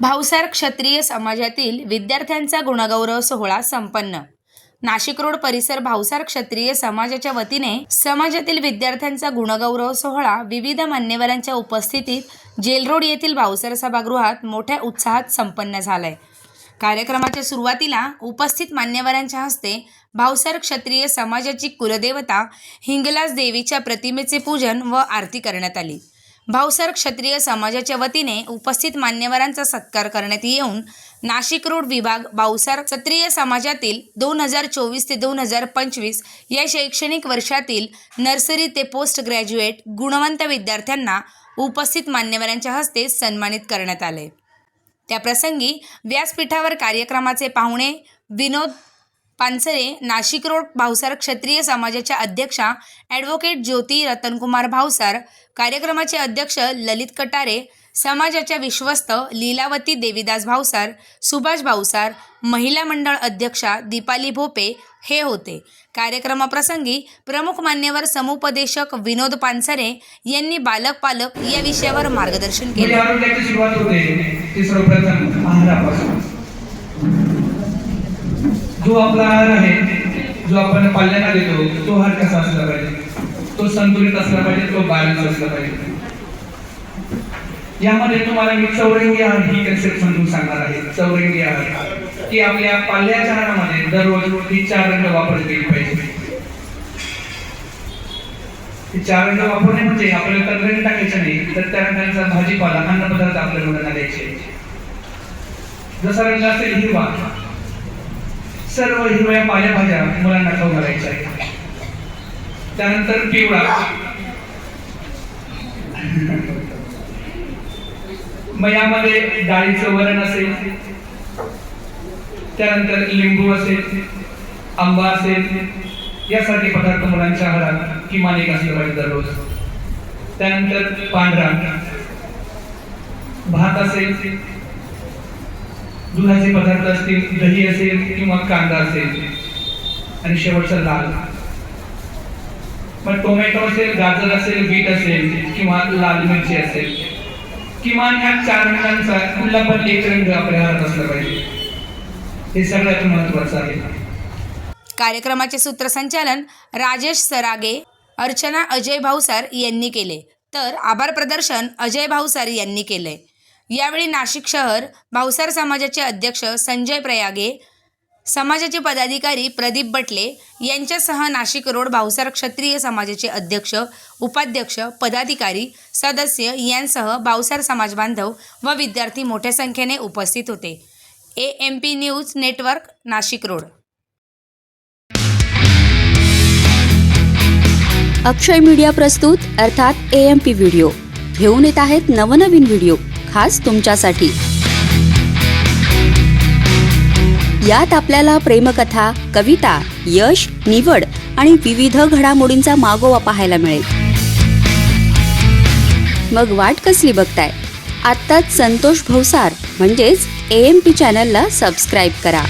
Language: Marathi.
भावसार क्षत्रिय समाजातील विद्यार्थ्यांचा गुणगौरव सोहळा संपन्न. नाशिक रोड परिसर भावसार क्षत्रिय समाजाच्या वतीने समाजातील विद्यार्थ्यांचा गुणगौरव सोहळा विविध मान्यवरांच्या उपस्थितीत जेलरोड येथील भावसार सभागृहात मोठ्या उत्साहात संपन्न झालाय. कार्यक्रमाच्या सुरुवातीला उपस्थित मान्यवरांच्या हस्ते भावसार क्षत्रिय समाजाची कुलदेवता हिंगलाज देवीच्या प्रतिमेचे पूजन व आरती करण्यात आली. भावसार क्षत्रिय समाजाच्या वतीने उपस्थित मान्यवरांचा सत्कार करण्यात येऊन नाशिक रोड विभाग भावसार क्षत्रिय समाजातील दोन हजार चोवीस ते दोन हजार पंचवीस या शैक्षणिक वर्षातील नर्सरी ते पोस्ट ग्रॅज्युएट गुणवंत विद्यार्थ्यांना उपस्थित मान्यवरांच्या हस्ते सन्मानित करण्यात आले. त्याप्रसंगी व्यासपीठावर कार्यक्रमाचे पाहुणे विनोद पानसरे नाशिक रोड भावसार क्षत्रिय समाजाच्या अध्यक्षा ॲडव्होकेट ज्योती रतनकुमार भावसार कार्यक्रमाचे अध्यक्ष ललित कटारे समाजाच्या विश्वस्त लीलावती देवीदास भावसार सुभाष भावसार महिला मंडळ अध्यक्षा दीपाली भोपे हे होते. कार्यक्रमाप्रसंगी प्रमुख मान्यवर समुपदेशक विनोद पानसरे यांनी बालक पालक या विषयावर मार्गदर्शन केले. जो आपला आहार आहे जो आपण पाल्यांना देतो तो आहार कसा असला पाहिजे? तो संतुलित असला पाहिजे तो बॅलन्स असला पाहिजे? यामध्ये तुम्हाला मी चौरंगी आहार ही कन्सेप्ट समजून सांगणार आहे. चौरंगी आहार की आपल्या पाल्याच्या आहारामध्ये दररोज ती चार रंग वापरली गेली पाहिजे. चार रंग वापरणे म्हणजे आपल्याला त्यात रंग टाकायचे नाही तर त्या रंगांचा भाजीपाला अन्नपदार्थ आपल्या मुलांना द्यायचे. जसा रंग असेल हिरवा सर्व हिरव्या पालेभाज्या मुलांना खाऊ घालायच्या आहे त्यानंतर पिवळा. मग यामध्ये डाळीचं वरण असेल. त्यानंतर लिंबू असेल आंबा असेल. यासारखे पदार्थ मुलांच्या आहारात किमान एक असले पाहिजे दररोज. त्यानंतर पांढरा. भात असेल. दुधाचे पदार्थ असतील दही असेल किंवा कांदा असेल. आणि शेवटचा लाल मग टोमॅटो असेल गाजर असेल बीट असेल किंवा लाल मिरची असेल. किमान ह्या चार रंगांचा कुठला पण एक रंग आपल्या हातात असला पाहिजे. हे सगळ्यात महत्वाचं आहे. कार्यक्रमाचे सूत्रसंचालन राजेश सरागे अर्चना अजय भाऊसार यांनी केले. तर आभार प्रदर्शन अजय भाऊसार यांनी केले. यावेळी नाशिक शहर भावसार समाजाचे अध्यक्ष संजय प्रयागे समाजाचे पदाधिकारी प्रदीप बटले यांच्यासह नाशिक रोड भावसार क्षत्रिय समाजाचे अध्यक्ष उपाध्यक्ष पदाधिकारी सदस्य यांसह भावसार समाज बांधव व विद्यार्थी मोठ्या संख्येने उपस्थित होते. A M P news network Nashik road. Akshay media प्रस्तुत अर्थात ए एम पी व्हिडिओ घेऊन येत आहेत नवनवीन व्हिडिओ खास तुमच्यासाठी. यात आपल्याला प्रेमकथा कविता यश निवड आणि विविध घडामोडींचा मागोवा पाहायला मिळेल. मग वाट कसली बघताय? आत्ताच संतोष भवसार म्हणजेच ए एम पी चॅनलला सबस्क्राईब करा.